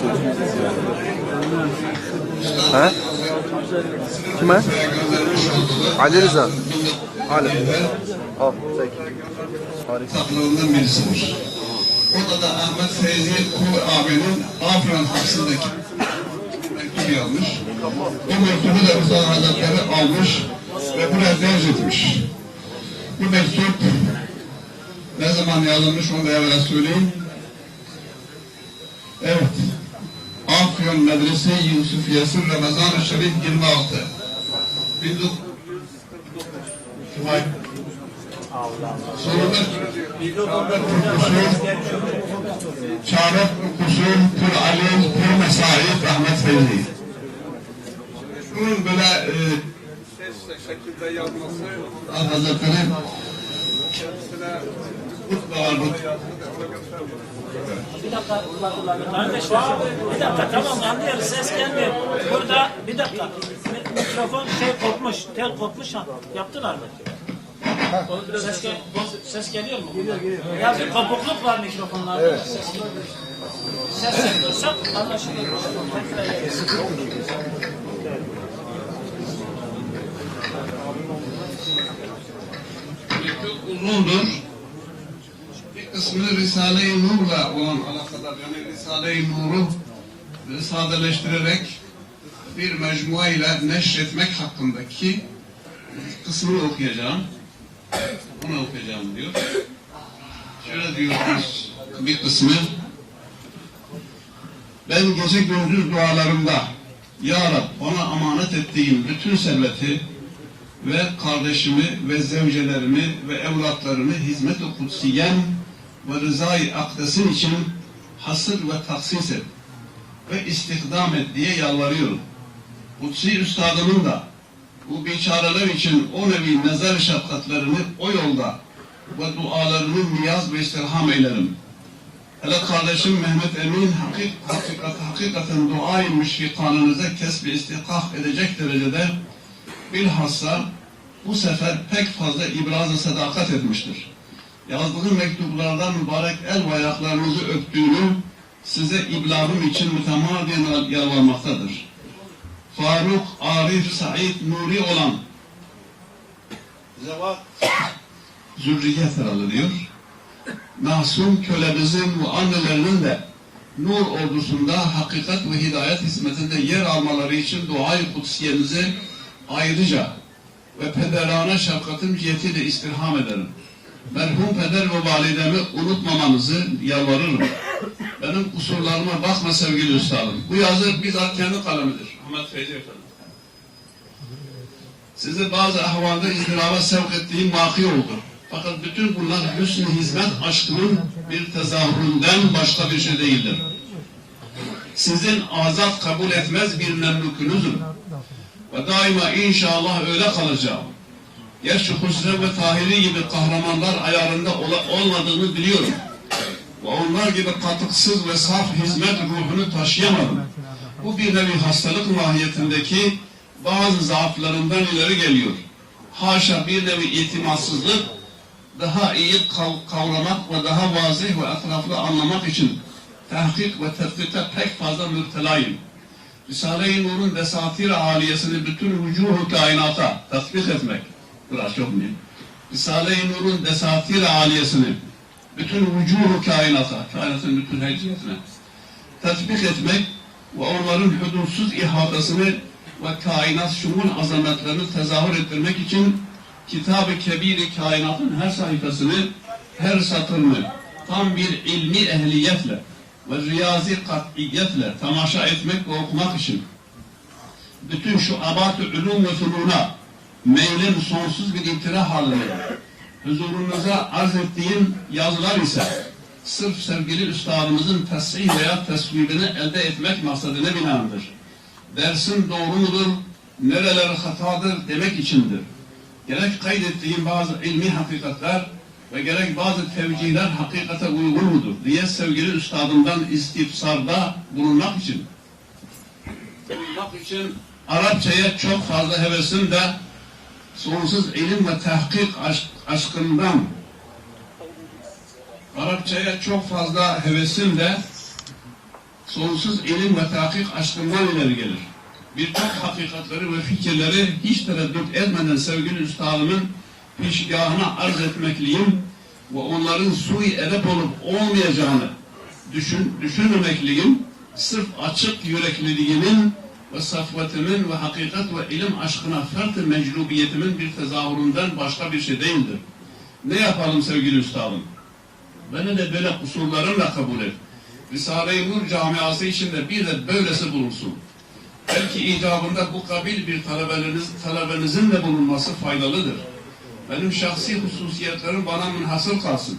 He? Kime? Ali Rıza. Ali. Al, çek. Kitaplarından birisidir. Orada da Ahmet Feyzi Kul abinin Afyon hapsindeki mektup yazmış. O mektubu da Rıza Hazretleri almış ve buraya derc etmiş. Bu mektup ne zaman yazılmış onu da evvel söyleyeyim. Afyon Medrese Yusufiyesi Ramazan-ı Şerif 26. 19 Vay. Sorulur. Çarık Kusul Pir Ali Pir Mesaid Ahmet Fevzi. Bunun böyle e, Hazretleri varlık. Bir dakika, kardeş, bir dakika tamam anlıyoruz ses gelmiyor. Burada bir dakika mi- mikrofon şey kopmuş, tel kopmuş ha. Yaptılar mı? Ses, gel, ses geliyor mu? Geliyor geliyor. Ya bir kopukluk var mikrofonlarda. Evet. Ses, ses yapıyorsak anlaşılır. Çok uzundur. Bir kısmını Risale-i Nur'la olan alakadar. Yani Risale-i Nur'u sadeleştirerek bir mecmua ile neşretmek hakkındaki kısmını okuyacağım. Onu okuyacağım diyor. Şöyle diyoruz bir kısmı. Ben gece gündüz dualarımda Ya Rab bana amanet ettiğin bütün serveti ve kardeşimi ve zevcelerimi ve evlatlarımı hizmet-i kutsiyen ve rızayı akdesin için hasır ve taksis et ve istihdam et diye yalvarıyorum. Kutsi üstadımın da bu biçareler için o nevi mezar şefkatlerini o yolda ve dualarını niyaz ve istirham eylerim. Hele kardeşim Mehmet Emin hakik, hakikat, hakikaten duayı müşfikanınıza kesbi istikah edecek derecede bilhassa bu sefer pek fazla ibraz-ı sadakat etmiştir. Yazdığı mektuplardan mübarek el ve ayaklarınızı öptüğünü size iblağım için mütemadiyen yalvarmaktadır. Faruk, Arif, Said, Nuri olan Zevat Zürriyet herhalde diyor. Masum kölemizin ve annelerinin de nur ordusunda hakikat ve hidayet hizmetinde yer almaları için duayı kutsiyenizi ayrıca ve pederane şefkatim cihetiyle istirham ederim. Merhum peder ve validemi unutmamanızı yalvarırım. Benim kusurlarıma bakma sevgili üstadım. Bu yazı bizzat kendi kalemidir. Ahmet Feyzi Efendi. Sizi bazı ahvalde izdıraba sevk ettiğim vaki oldu. Fakat bütün bunlar hüsn hizmet aşkının bir tezahüründen başka bir şey değildir. Sizin azat kabul etmez bir memlükünüzüm. Ve daima inşallah öyle kalacağım. Gerçi Hüsrev ve Tahiri gibi kahramanlar ayarında olmadığını biliyorum. Ve onlar gibi katıksız ve saf hizmet ruhunu taşıyamadım. Bu bir nevi hastalık mahiyetindeki bazı zaaflarından ileri geliyor. Haşa bir nevi itimatsızlık, daha iyi kav- kavramak ve daha vazih ve etraflı anlamak için tahkik ve tefkite pek fazla müptelayım. Risale-i Nur'un desatiri aliyesini bütün vücuhu kainata tatbik etmek. Biraz çok mühim. Risale-i Nur'un desatiri aliyesini bütün vücuhu kainata, kainatın bütün heciyetine tatbik etmek ve onların hudutsuz ihatasını ve kainat şumul azametlerini tezahür ettirmek için Kitab-ı Kebir-i kainatın her sayfasını, her satırını tam bir ilmi ehliyetle ve riyazi kat'iyetle tamaşa etmek ve okumak için bütün şu abat-ı ve fununa meylin sonsuz bir imtira halinde huzurunuza arz ettiğim yazılar ise sırf sevgili üstadımızın tesih veya tesvibini elde etmek maksadına binaendir. Dersin doğru mudur, nereler hatadır demek içindir. Gerek kaydettiğim bazı ilmi hakikatler ve gerek bazı tevcihler hakikate uygun mudur diye sevgili üstadımdan istifsarda bulunmak için bulunmak için Arapçaya çok fazla hevesim de sonsuz ilim ve tahkik aşk, aşkından Arapçaya çok fazla hevesim de sonsuz ilim ve tahkik aşkından ileri gelir. Birçok hakikatleri ve fikirleri hiç tereddüt etmeden sevgili üstadımın pişgahına arz etmekliyim ve onların sui edep olup olmayacağını düşün, düşünmemekliyim, sırf açık yürekliliğimin ve safvetimin ve hakikat ve ilim aşkına fert meclubiyetimin bir tezahüründen başka bir şey değildir. Ne yapalım sevgili üstadım? Beni de böyle kusurlarımla kabul et. Risale-i Nur camiası içinde bir de böylesi bulunsun. Belki icabında bu kabil bir talebeniz, talebenizin de bulunması faydalıdır. Benim şahsi hususiyetlerim bana münhasır kalsın.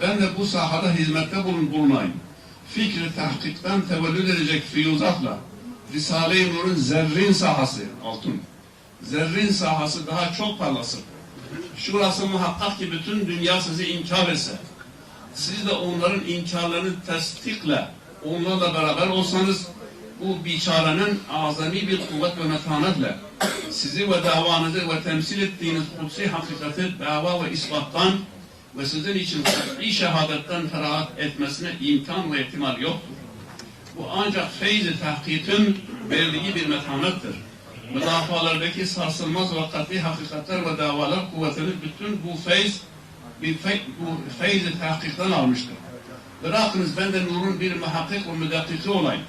Ben de bu sahada hizmette bulun, bulunayım. Fikri tahkikten tevellüd edecek fiyuzatla Risale-i Nur'un zerrin sahası, altın, zerrin sahası daha çok parlasın. Şurası muhakkak ki bütün dünya sizi inkar etse, siz de onların inkarlarını tasdikle, onlarla beraber olsanız, bu biçarenin azami bir kuvvet ve metanetle sizi ve davanızı ve temsil ettiğiniz kutsi hakikati dava ve ispattan ve sizin için şehadetten ferahat etmesine imkan ve ihtimal yoktur. Bu ancak feyz-i tahkikin verdiği bir metanettir. Müdafalardaki sarsılmaz ve kat'i hakikatler ve davalar kuvvetini bütün bu feyz bir fey, bu feyz-i tahkikten almıştır. Bırakınız ben de nurun bir muhakkik ve müdakkiki olayım.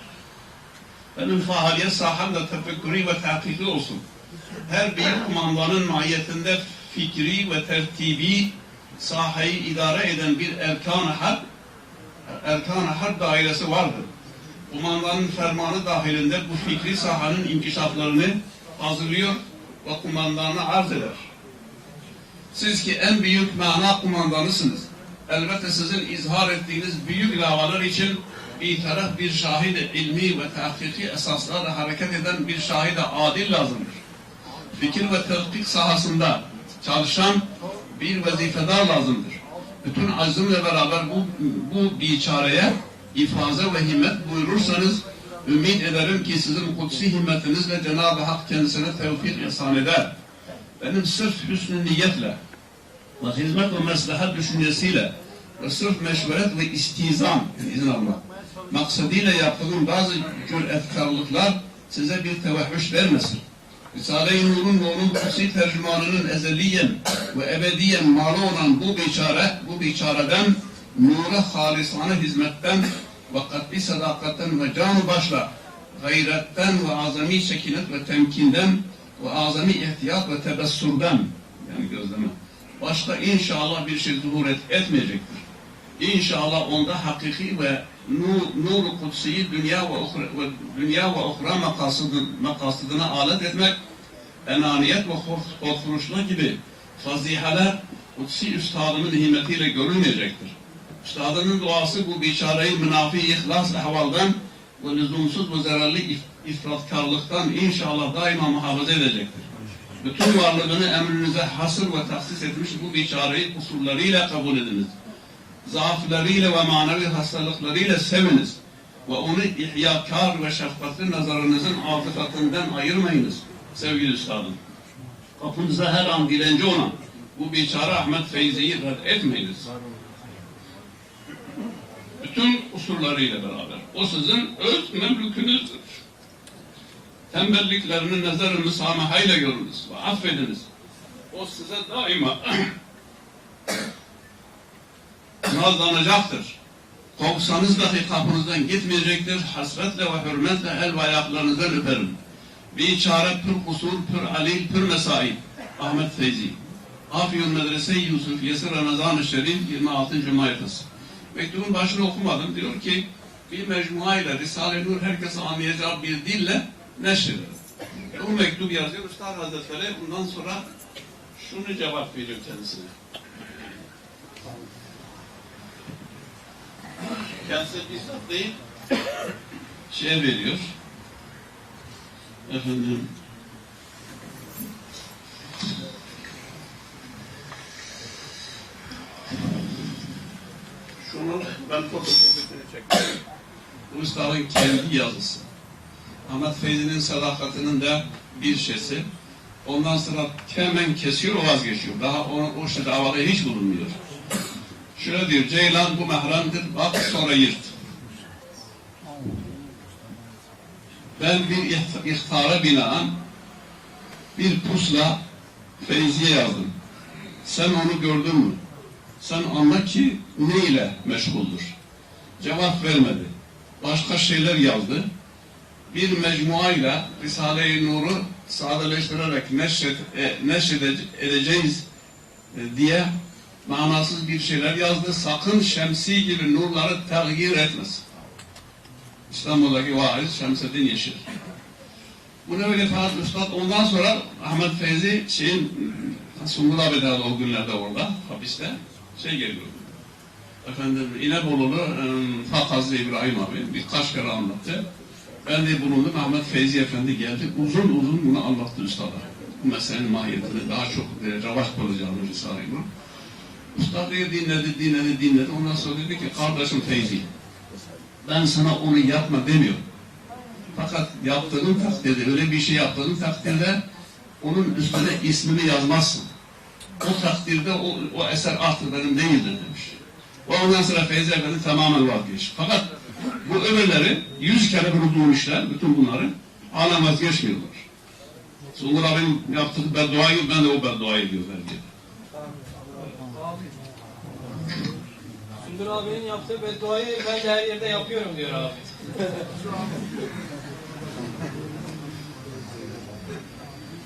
Benim faaliyet saham da tefekkürü ve tahkiki olsun. Her büyük kumandanın mahiyetinde fikri ve tertibi sahayı idare eden bir erkan-ı harp, erkan-ı harp dairesi vardır. Kumandanın fermanı dahilinde bu fikri sahanın inkişaflarını hazırlıyor ve kumandana arz eder. Siz ki en büyük mana kumandanısınız. Elbette sizin izhar ettiğiniz büyük lavalar için bir taraf bir şahit ilmi ve tahkiki esaslarla hareket eden bir şahit adil lazımdır. Fikir ve tetkik sahasında çalışan bir vazifedar lazımdır. Bütün azimle beraber bu, bu biçareye ifaze ve himmet buyurursanız ümit ederim ki sizin kutsi himmetinizle Cenab-ı Hak kendisine tevfik ihsan eder. Benim sırf hüsnü niyetle ve hizmet ve meslahat düşüncesiyle ve sırf meşveret ve istizam izin Allah maksadıyla yaptığım bazı cüretkarlıklar size bir tevahhüş vermesin. Risale-i Nur'un ve onun kutsi tercümanının ezeliyen ve ebediyen malı olan bu biçare, bu biçareden nura halisane hizmetten ve kat'i sadakatten ve canı başla gayretten ve azami sekinet ve temkinden ve azami ihtiyat ve tebessurdan yani gözleme başka inşallah bir şey zuhur et, etmeyecektir. İnşallah onda hakiki ve nur, nur kutsiyi dünya ve uhra, ve dünya ve uhra makasıdın, makasıdına alet etmek enaniyet ve korkfuruşluk gibi fazihaler kutsi üstadının himmetiyle görülmeyecektir. Üstadının duası bu biçareyi münafi ihlas ahvaldan ve lüzumsuz ve zararlı if, ifratkarlıktan inşallah daima muhafaza edecektir. Bütün varlığını emrinize hasır ve tahsis etmiş bu biçareyi kusurlarıyla kabul ediniz. Zaaflarıyla ve manevi hastalıklarıyla seviniz. Ve onu ihyakar ve şefkatli nazarınızın atıfatından ayırmayınız sevgili üstadım. Kapınıza her an dilenci olan bu biçare Ahmet Feyzi'yi red etmeyiniz. Bütün kusurlarıyla beraber. O sizin öz memlükünüzdür. Tembelliklerini nazar-ı müsamahayla görünüz ve affediniz. O size daima nazlanacaktır. Kovsanız dahi kapınızdan gitmeyecektir. Hasretle ve hürmetle el ve ayaklarınızdan öperim. Bir çare pür kusur, pür alil, pür mesail. Ahmet Feyzi. Afyon Medrese Yusufiyesi Ramazan-ı Şerif 26. Mayıs. Mektubun başını okumadım. Diyor ki bir mecmua ile Risale-i Nur herkese anlayacağı bir dille neşredilir. Bu mektup yazıyor Üstad Hazretleri. Bundan sonra şunu cevap veriyor kendisine. Kendisi bizzat değil, şey veriyor. Efendim, şunu ben fotokopisini çektim. Bu üstadın kendi yazısı. Ahmet Feyzi'nin sadakatinin de bir şeysi. Ondan sonra hemen kesiyor, o vazgeçiyor. Daha o, o şey davada hiç bulunmuyor. Şöyle diyor, Ceylan bu mehramdır, bak sonra yırt. Ben bir iht- ihtara binaen bir pusla Feyzi'ye yazdım. Sen onu gördün mü? Sen anla ki ne ile meşguldür? Cevap vermedi. Başka şeyler yazdı. Bir mecmuayla Risale-i Nur'u sadeleştirerek neşret, e, neşredeceğiz e, diye manasız bir şeyler yazdı. Sakın şemsi gibi nurları tağyir etmesin. İstanbul'daki vaiz Şemseddin Yeşil. Bu ne öyle Fahat Üstad ondan sonra Ahmet Feyzi şeyin Sungul abi o günlerde orada hapiste şey geliyor. Efendim İnebolu'lu ıı, Fakazlı İbrahim abi birkaç kere anlattı. Ben de bulundum. Ahmet Feyzi Efendi geldi. Uzun uzun bunu anlattı üstada. Bu meselenin mahiyetini daha çok e, revaç bulacağını Risale-i Nur. Üstad diye dinledi, dinledi, dinledi. Ondan sonra dedi ki kardeşim Feyzi ben sana onu yapma demiyorum. Fakat yaptığın takdirde, öyle bir şey yaptığın takdirde onun üstüne ismini yazmazsın. O takdirde o, o eser artık benim değildir demiş. Ondan sonra Feyzi Efendi tamamen vazgeçti. Fakat bu öbürleri yüz kere bunu duymuşlar, bütün bunları. Hala vazgeçmiyorlar. Sungur abim yaptığı bedduayı, ben de o bedduayı ediyorum belki. Sündür abinin yaptığı bedduayı ben de her yerde yapıyorum diyor abi.